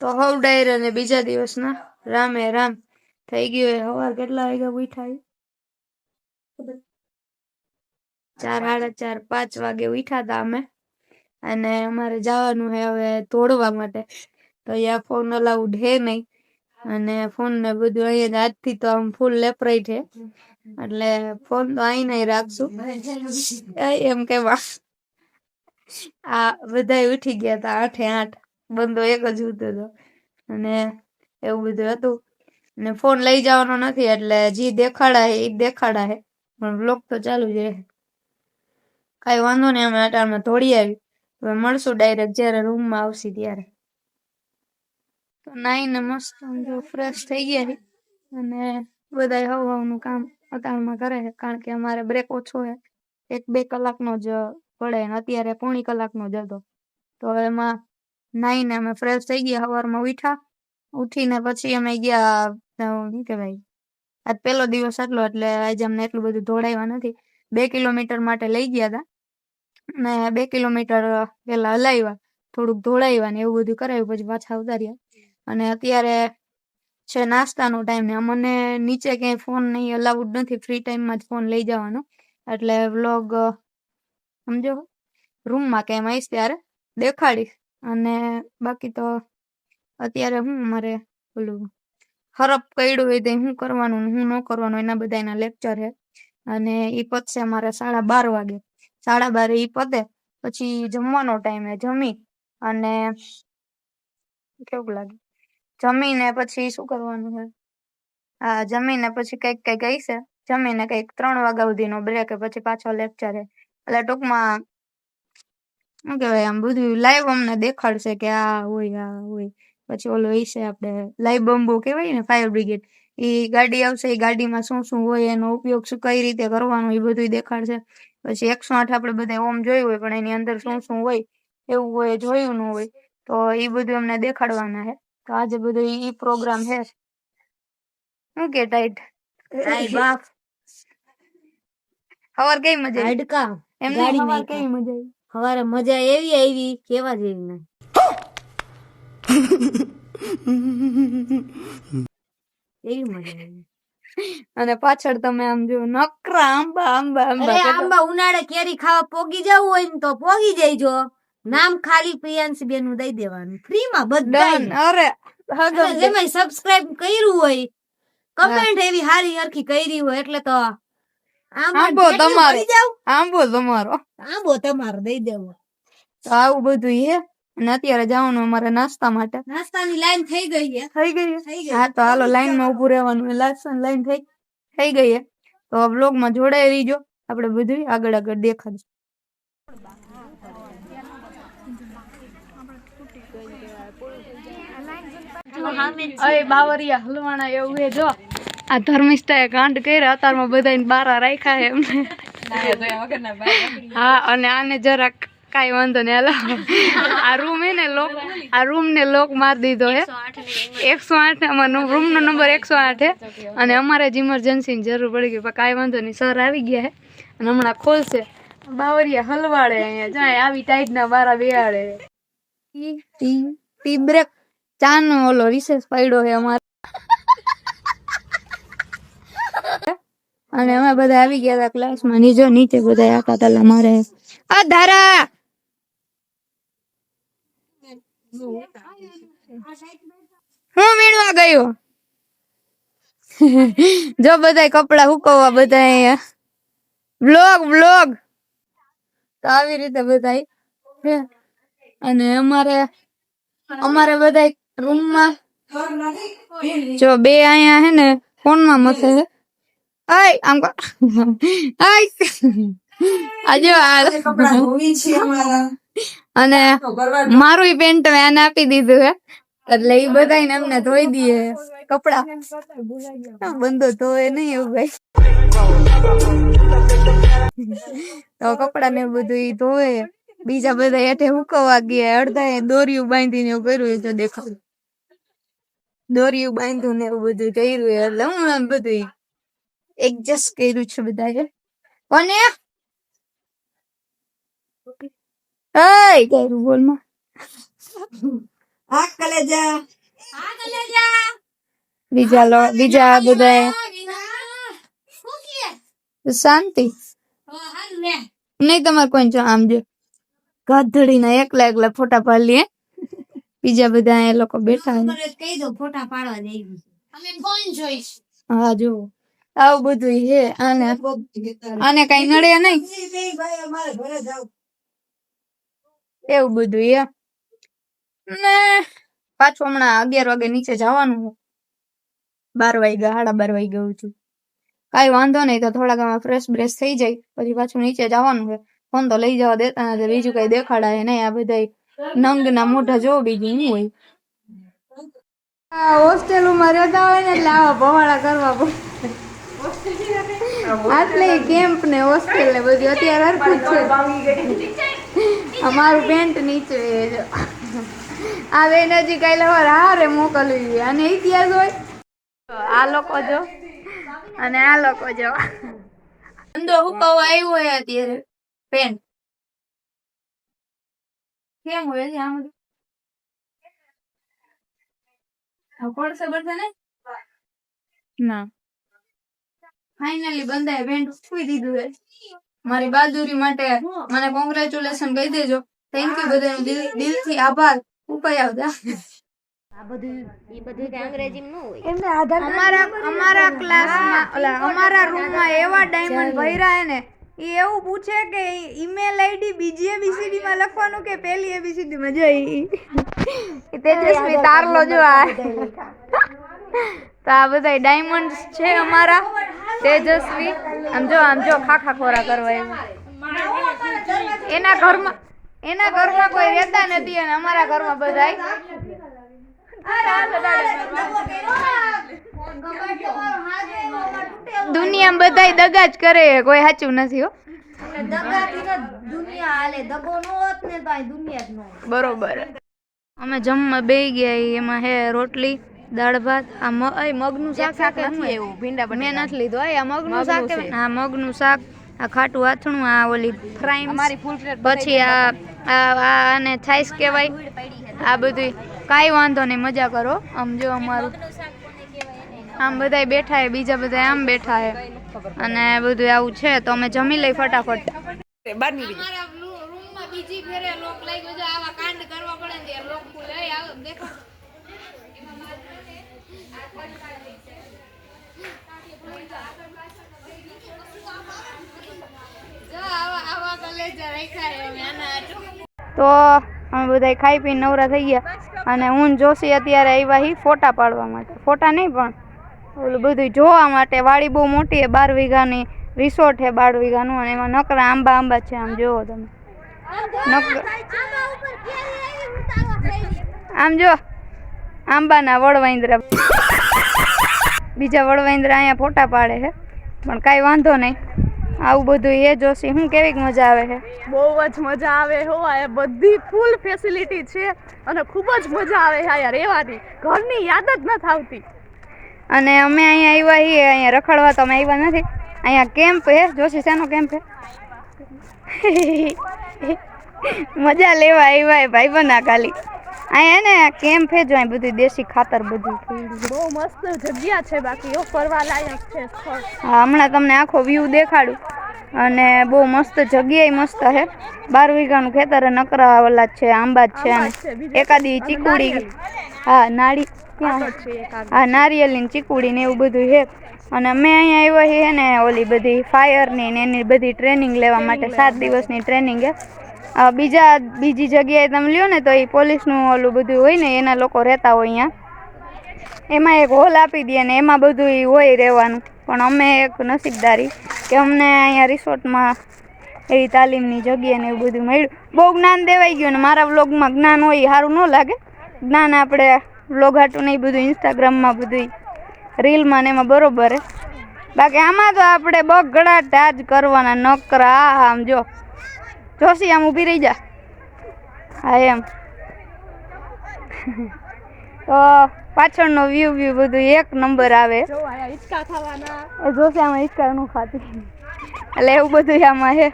તો હવ ડાયર અને બીજા દિવસના. રામે રામ. થઈ ગયો એ હવાર. કેટલા વાગ્યા ઉઠા ચાર, સાડા ચાર, પાંચ વાગે ઉઠ્યા હતા અમે. અને અમારે જવાનું છે હવે તોડવા માટે. તો અહીંયા ફોન અલાઉડ હે નહીં. અને ફોન ને બધું અહીંયા આજથી તો આમ ફૂલ લેપરાઈ છે એટલે ફોન તો અહીં નહીં રાખશું. એમ કે આ બધા ઉઠી ગયા હતા આઠે આઠ. બંધો એક જ હતો. અને એવું બધું હતું. ને ફોન લઈ જવાનો નથી એટલે જે દેખાડા એ દેખાડા હે પણ બ્લોક તો ચાલુ જ રહે. કઈ વાંધો નહીં, અમે અટાણમાં તોડી આવી. હવે મળશું ડાયરેક્ટ જ્યારે રૂમમાં આવશે ત્યારે. તો નાઈને મસ્ત ફ્રેશ થઈ ગયા અને બધા હવ હવનું કામ અટાણમાં કરે છે. કારણ કે અમારે બ્રેક ઓછો છે. એક બે કલાકનો જ પડે ને અત્યારે પોણી કલાકનો જ હતો. તો એમાં નાઈને અમે ફ્રેશ થઈ ગયા સવારમાં ઉઠ્યા. ઉઠીને પછી અમે ગયા શું કહેવાય, આજ પહેલો દિવસ આટલો, એટલે આજે અમને એટલું બધું દોડાવ્યા નથી. બે કિલોમીટર માટે લઈ ગયા હતા ને બે કિલોમીટર પેલા હલાવ્યા થોડુંક ધોળાવ્યા ને એવું બધું કરાવ્યું પછી પાછા ઉતાર્યા. અને અત્યારે છે નાસ્તાનો ટાઈમ ને અમને નીચે ક્યાંય ફોન નહીં અલાઉડ નથી ફ્રી ટાઈમમાં જ ફોન લઈ જવાનો. એટલે વ્લોગ સમજો? રૂમમાં કેમ આવીશ ત્યારે દેખાડીશ. અને બાકી તો અત્યારે હું મારે ઓલું હરપ કર્યું હોય તે શું કરવાનું શું ન કરવાનું એના બધા એના લેક્ચર હે. અને એ પતશે અમારે સાડા બાર વાગે. સાડા બારે એ પતે, પછી જમવાનો ટાઈમે જમી અને કેવું લાગે? જમીને પછી શું કરવાનું હોય હા, જમીને પછી કંઈક કંઈક છે. જમીને કંઈક ત્રણ વાગ્યા સુધીનો બ્રેક પછી પાછો લેક્ચર હે. એટલે ટૂંકમાં શું કહેવાય આમ બધું લાઈવ અમને દેખાડશે કે આ હોય આ હોય. પછી ઓલો હશે આપણે લાઈવ બોમ્બો કહેવાય ને ફાયર બ્રિગેડ એ ગાડી આવશે એ ગાડીમાં શું શું હોય એનો ઉપયોગ શું કઈ રીતે કરવાનો એ બધું દેખાડશે. પછી એકસો આઠ આપણે બધા ઓમ જોયું હોય પણ એની અંદર શું શું હોય એવું હોય જોયું ન હોય તો એ બધું અમને દેખાડવાના છે તો આજે બધું એ પ્રોગ્રામ છે શું કે ટાઈટ બાપ ખબર કઈ મજા એમને નાખ્યા. કેવી મજા આવી? હવારે મજા એવી આવી કેવા જેવી નહીં. એવી મજા આવી. અને પાછળ તમે આમ જો નકરા આંબા આંબા આંબા આંબા ઉનાળે કેરી ખાવા પોગી જવું હોય ને તો પોગી જઈજો. નામ ખાલી પ્રિયાંશી બેનનું દઈ દેવાનું. ફ્રી માં બધા અરે જેમાં સબસ્ક્રાઇબ કર્યું હોય કમેન્ટ એવી હારી હરખી કરી હોય એટલે તો આંબા આંબો તમારો. આંબો તમારો. આંબો તમારે દઈ દેવો. તો આવું બધું છે અને અત્યારે જવાનું અમારે નાસ્તા માટે. નાસ્તાની લાઈન થઈ ગઈ છે થઈ ગઈ થઈ હા. તો હાલો લાઈનમાં ઉભું રહેવાનું લાસ્ટ લાઈન થઈ થઈ ગઈ છે તો બ્લોગ જોડાઈ રહીજો. આપણે બધું આગળ આગળ દેખાડશું. બાવરિયા હલવાણા એવું જો. આ ધર્મિષ્ઠાએ કાંડ કર્યા, અતારમાં બધાને બારા રાખ્યા હે એમને. હા, અને આને જરાક કાંઈ વાંધો નહીં, હાલો. આ રૂમ હે ને લોક આ રૂમ ને લોક માર દીધો હે. એકસો આઠ અમારો રૂમ નો નંબર એકસો આઠ હે. અને અમારે જ ઇમરજન્સીની જરૂર પડી ગઈ, પણ કાંઈ વાંધો નહીં સર આવી ગયા હે. અને હમણાં ખોલશે. બાવરિયા હલવાડે અહીંયા જાય, આવી ટાઈટ ના બારા બેહાડે. બ્રેક ચા નો ઓલો રિસેસ પડ્યો હે અમારે. અને અમે બધા આવી ગયા હતા ક્લાસમાં નીચે નીચે બધા આખા તાલા મારે. આ ધારા! હું વીણવા ગયો? જો બધા કપડા હુકવવા બધા અહીંયા. બ્લોગ બ્લોગ તો આવી રીતે બધા અને અમારે અમારે બધા રૂમમાં જો બે અહીંયા હે ને, ફોનમાં મથે આય આમ Ay. આજે અને મારું પેન્ટ મેં આને આપી દીધું હે એટલે એ બધાને અમને ધોઈ દઈએ કપડા બંધો ધોવે નહીં એવું ભાઈ તો કપડા ને બધું એ ધોવે બીજા બધા હેઠે હુકવવા ગયા અડધા એ દોરિયું બાંધીને એવું કર્યું તો દેખાવ દોરિયું બાંધ્યું ને એવું બધું કર્યું એટલે હું બધું એડજસ્ટ કર્યું છે બધાએ કોને એય કર્યું બોલમાં હા કલેજા હા કલેજા બીજા લો બીજા બધા શાંતિ નહીં તમારે કોઈ જો આમ જો ગધડીના એકલા એકલા ફોટા પાડી લે બીજા બધા એ લોકો બેઠા છે. મને કહી દો ફોટા પાડવા જઈ અમે ફોન જોઈશ હા જો આવું બધું હે આને આને કઈ નડે નહીં. એવું બધું હે ને પાછું હમણાં અગિયાર વાગે નીચે જવાનું બાર વાગ્યા સાડા બાર વાગે ગયું છું. કાંઈ વાંધો નહીં તો થોડાક આમાં ફ્રેશ બ્રેશ થઈ જાય. પછી પાછું નીચે જવાનું છે. ફોન તો લઈ જવા દેતા નથી બીજું કઈ દેખાડાય નહીં આ બધા નંગના મોઢા જોવો બીજું શું હોય. હોસ્ટેલમાં રહેતા હોય ને એટલે આવા પવાડા કરવા પડે. આટલે કેમ્પ ને હોસ્ટેલ ને બધું અત્યારે હરખું છે. અમારું પેન્ટ નીચે. આ બેન હજી કાલે વાર હારે મોકલવી અને ઇતિહાસ હોય. આ લોકો જો. અને આ લોકો જો. ધંધો હુકાવો આવ્યો હોય અત્યારે પેન્ટ કેમ હોય છે આમ કોણ ખબર છે ને ના. ફાઇનલી બંધાય પેન્ટ ઉઠવી દીધું છે. મારી બહાદુરી માટે મને કોંગ્રેચ્યુલેશન કહી દેજો. થેન્ક યુ બધાનો દિલથી આભાર. ઉપાય આવતા અમારા અમારા ક્લાસમાં ઓલા અમારા રૂમમાં એવા ડાયમંડ ભર્યા હે ને એ એવું પૂછે કે ઈમેલ આઈડી બીજી એબીસીડી માં લખવાનું કે પહેલી એબીસીડી માં? જો ઈ ઈ. તેજસ્વી તારલો જો આ. તો આ બધા ડાયમંડ્સ છે અમારા. તેજસ્વી. આમ જો આમ જો ખાખા ખોરા કરવા એવું. એના ઘરમાં એના ઘરમાં કોઈ રહેતા નથી અને અમારા ઘરમાં બધા દુનિયામાં બધાય દગા જ કરે કોઈ સાચું નથી હો. દુનિયા દુનિયા. બરોબર. અમે જમવા બે ગયા એમાં હે રોટલી. દાળ ભાત આ મગનું શાક શાક નથી એવું ભીંડા મેં નથી લીધું. આ મગનું શાક? હા મગનું શાક આ ખાટું આથણું આ ઓલી ફ્રાઈમ પછી આ આ આ આને છાઈસ કહેવાય. આ બધું કાંઈ વાંધો નહીં મજા કરો. આમ જો અમારું આમ બધાય બેઠા હે બીજા બધા આમ બેઠા હે. અને બધું આવું છે તો અમે જમી લઈ ફટાફટ. અમારા રૂમમાં બીજી ફેરે લોક લાગ્યો આવા કાંડ કરવા પડે ને લોક દેખો જો આવા આવા કલેજા રાખ્યા છે અમે આના હાટુ. તો અમે બધા ખાઈ પીને નવરા થઈ ગયા. અને હું જોશી અત્યારે આવ્યા હી ફોટા પાડવા માટે. ફોટા નહીં પણ ઓલું બધું જોવા માટે. વાડી બહુ મોટી છે બાર વીઘાની. રિસોર્ટ છે બાર વીઘાનું અને એમાં નકરા આંબા આંબા છે આમ જોવો તમે. આમ જો આંબાના વડવાઈન્દ્રા બીજા વડવાઈન્દ્રા અહીંયા ફોટા પાડે છે પણ કાંઈ વાંધો નહીં. આવું બધું એ જોશી હું કેવી મજા આવે છે? બહુ જ મજા આવે હો આ બધી ફૂલ ફેસિલિટી છે અને ખૂબ જ મજા આવે છે અહીંયા રહેવાની. ઘરની યાદ જ નથી આવતી. અને અમે અહીંયા આવ્યા છીએ અહીંયા રખડવા તો અમે આવ્યા નથી. અહીંયા કેમ્પ છે જોશી શેનો કેમ્પ છે? મજા લેવા આવ્યા ભાઈ બના ખાલી. અહીંયા ને કેમ્પ છે જો અહીં બધું દેશી ખાતર બધું બહુ મસ્ત જગ્યા છે બાકી ફરવા લાયક છે સ્થળ. હા હમણાં તમને આખો વ્યૂ દેખાડું. અને બહુ મસ્ત જગ્યાએ મસ્ત છે બાર વીઘાનું ખેતર નકરા ઓલા છે આંબા છે એકાદી ચીકુડી હા નાળી. હા. નારિયેલી ને ચીકુડી ને એવું બધું છે અને અમે અહીંયા આવ્યા છીએ ને ઓલી બધી ફાયરની ને એની બધી ટ્રેનિંગ લેવા માટે સાત દિવસની ટ્રેનિંગ છે આ બીજા બીજી જગ્યાએ તમે લ્યો ને તો એ પોલીસનું ઓલું બધું હોય ને એના લોકો રહેતા હોય અહીંયા. એમાં એક હોલ આપી દે ને એમાં બધું હોય રહેવાનું. પણ અમે એક નસીબદારી કે અમને અહીંયા રિસોર્ટમાં એવી તાલીમની જગ્યા ને એવું બધું મળ્યું. બહુ જ્ઞાન દેવાઈ ગયું ને મારા વ્લોગમાં જ્ઞાન હોય સારું ન લાગે. જ્ઞાન આપણે વ્લોગ હાટું ને એ બધું ઇન્સ્ટાગ્રામમાં બધું રીલમાં ને એમાં બરોબર હે. બાકી આમાં તો આપણે બગડાટા જ કરવાના નકરા. આમ જો. જોશી, આમ ઊભી રહી જા. હા, એમ. તો પાછળનો વ્યૂ વ્યૂ બધું એક નંબર આવે. એ જોશે આમાં હિંચકા નું ખાતી. એટલે એવું બધું આમાં છે.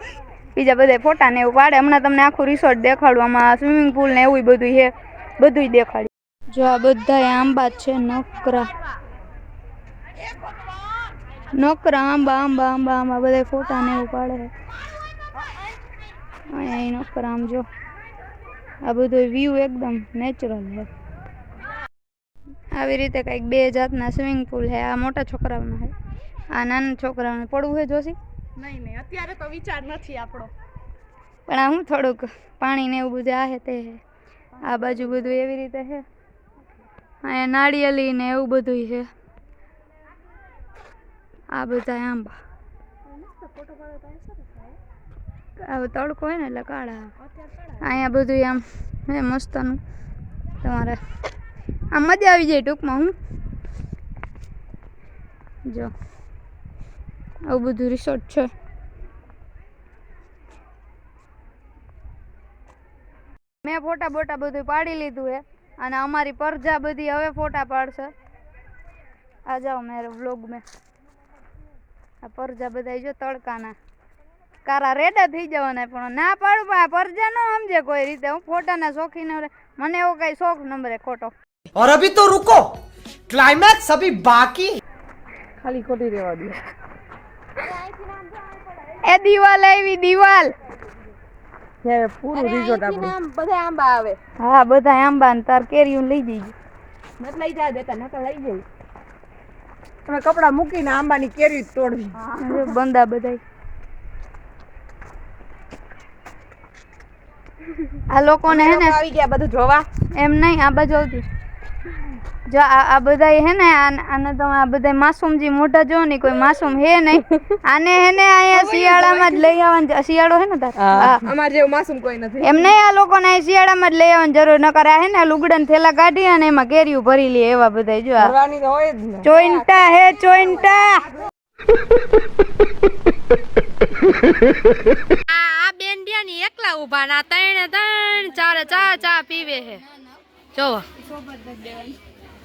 બીજા બધા ફોટા ને એવું પાડે. હમણાં તમને આખું રિસોર્ટ દેખાડું આમાં સ્વિમિંગ પુલ ને એવું બધું છે. બધું દેખાડ્યું. જો આ બધા આંબા છે નકરા. નકરા આંબા આંબા આંબા આંબા બધા ફોટા ને એવું પાડે અહીંયા નકરા આમ જો. આ બધો વ્યૂ એકદમ નેચરલ છે. આવી રીતે કંઈક બે જાતના સ્વિમિંગ પુલ છે. આ મોટા છોકરાઓના છે. આ નાના છોકરાઓને પડવું છે જોશી? નહીં નહીં અત્યારે તો વિચાર નથી આપણો. પણ આ હું થોડુંક પાણી ને એવું બધું આ તે છે. આ બાજુ બધું એવી રીતે છે. અહીંયા નાળિયેલી ને એવું બધું છે. આ બધા આંબા. આ તડકો હોય ને એટલે કાળા. અહીંયા બધું આમ હે મસ્તનું. તમારે આમ મજા આવી જાય ટૂંકમાં હું જો. આવું બધું રિસોર્ટ છે. મેં ફોટા બોટા બધું પાડી લીધું હે, અને અમારી પરજા બધી હવે ફોટા પાડશે. આ જાઓ મેરે વ્લોગ મેં. આ પરજા બધા જો તડકાના. કારા રેડા થઈ જવાના પણ ના પાડું પણ આ પરજા ન સમજે કોઈ રીતે. હું ફોટાના શોખીન. મને એવો કઈ શોખ નંબરે ખોટો. और अभी तो रुको क्लाइमैक्स अभी बाकी ખાલી ખોટી રહેવા દે એ દિવાલ આવી દિવાલ ત્યારે પૂરું રિઝોર્ટ આપણું બધા આંબા આવે હા બધા આંબા ને તાર કેરીયું લઈ જઈજો મત લઈ જા દેતા નકર લઈ જઈ તમે કપડા મૂકીને આંબાની કેરી તોડવી જો બંદા બધાય આ લોકોને હે ને આવી ગયા બધું જોવા એમ નહીં આ બાજુ આવતી જો આ આ બધા હે ને આને તો તમે આ બધા માસૂમજી મોઢા જો ને કોઈ માસૂમ હે નહીં. આને હે ને અહીંયા શિયાળામાં જ લઈ આવવાનું શિયાળો હે ને તાર? અમારે જેવું માસૂમ કોઈ નથી. એમ નહીં આ લોકોને અહીં શિયાળામાં જ લઈ આવવાની જરૂર ન કરે હે ને લુગડાને થેલા કાઢી અને એમાં કેરીઓ ભરી લે એવા બધા જો આ. કરવાની તો હોય જ ને. ચોઈન્ટા હે ચોઈન્ટા. આ બેનની એકલા ઊભા ના ત્રણે ત્રણ ચાર ચા ચા પીવે હે. જોવો.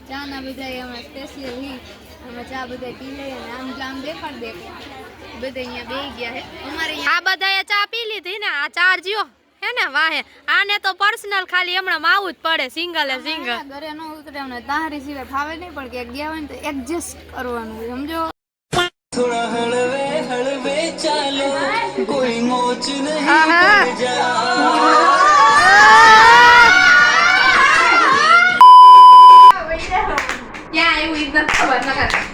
ચા ના બધા એમાં સ્પેશિયલ નહીં અમે ચા બધા પી લઈએ આમ જામ દેખાડ દે બધા અહીંયા બે ગયા છે અમારે આ બધાએ ચા પી લીધી ને આ ચાર જીઓ. હે ને વાહે. આને તો પર્સનલ ખાલી હમણાં માવું જ પડે સિંગલ સિંગલ ઘરે ન ઉતરે અમને તારી સિવાય ફાવે નહીં પણ કે ગયા હોય ને તો એડજસ્ટ કરવાનું સમજો? થોડા હળવે હળવે ચાલો. કોઈ મોચ નહીં જા ઈ નથી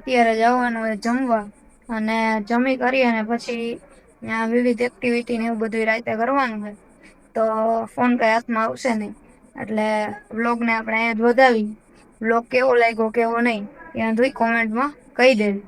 અત્યારે જવાનું હોય જમવા. અને જમી કરી અને પછી ત્યાં વિવિધ એક્ટિવિટી ને એવું બધું રાતે કરવાનું છે તો ફોન કઈ હાથમાં આવશે નહીં. એટલે વ્લોગને આપણે અહીંયા જ વધાવી વ્લોગ કેવો લાગ્યો, કેવો નહીં ત્યાં જોઈ કોમેન્ટમાં કહી દેજો.